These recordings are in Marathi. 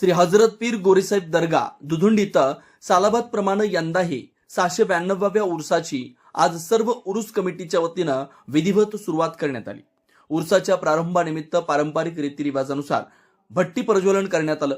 श्री हजरत पीर गोरेसाहेब दर्गा दुधुंड इथं सालाबाद प्रमाणे यंदाही सहाशे ब्याण्णवाव्या उर्साची आज सर्व उरुस कमिटीच्या वतीनं विधिवत सुरुवात करण्यात आली. उर्साच्या प्रारंभानिमित्त पारंपरिक रीतिरिवाजानुसार भट्टी प्रज्वलन करण्यात आलं.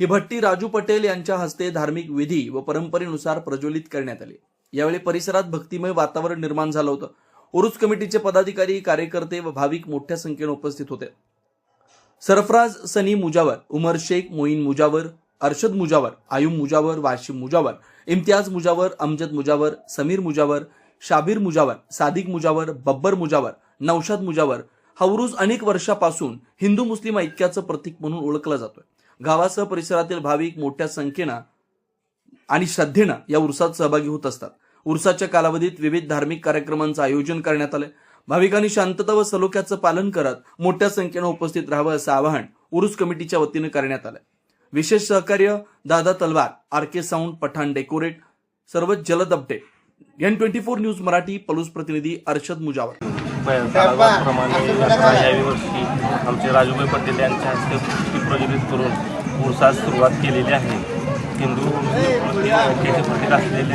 ही भट्टी राजू पटेल यांच्या हस्ते धार्मिक विधी व परंपरेनुसार प्रज्वलित करण्यात आली. यावेळी परिसरात भक्तिमय वातावरण निर्माण झालं होतं. उरुस कमिटीचे पदाधिकारी कार्यकर्ते व भाविक मोठ्या संख्येने उपस्थित होते. सरफराज सनी मुजावर उमर शेख मोईन मुजावर अर्शद मुजावर आयुम मुजावर वाशिम मुजावर इम्तियाज मुजावर अमजद मुजावर समीर मुजावर शाबीर मुजावर सादिक मुजावर बब्बर मुजावर नौशाद मुजावर. हौरूज अनेक वर्षापासून हिंदू मुस्लिम ऐक्याचं प्रतीक म्हणून ओळखला जातोय. गावासह परिसरातील भाविक मोठ्या संख्येनं आणि श्रद्धेनं या उर्सात सहभागी होत असतात. उर्साच्या कालावधीत विविध धार्मिक कार्यक्रमांचं आयोजन करण्यात आलं भाविकांनी शांतता व सलोख्याचं पालन करत मोठ्या संख्येनं उपस्थित राहावं असं आवाहन उरुस कमिटीच्या वतीनं करण्यात आलंय विशेष सहकार्य Dada Talwar R K sound Pathan decorate सर्व जलद update. N twenty four news Marathi Palus प्रतिनिधी अर्षद मुजावर. प्रमाणे आमचे राजूभाई पटेल यांच्या हस्ते प्रज्वलित करून उरसास सुरुवात केलेली आहे. हिंदू प्रतीक असलेले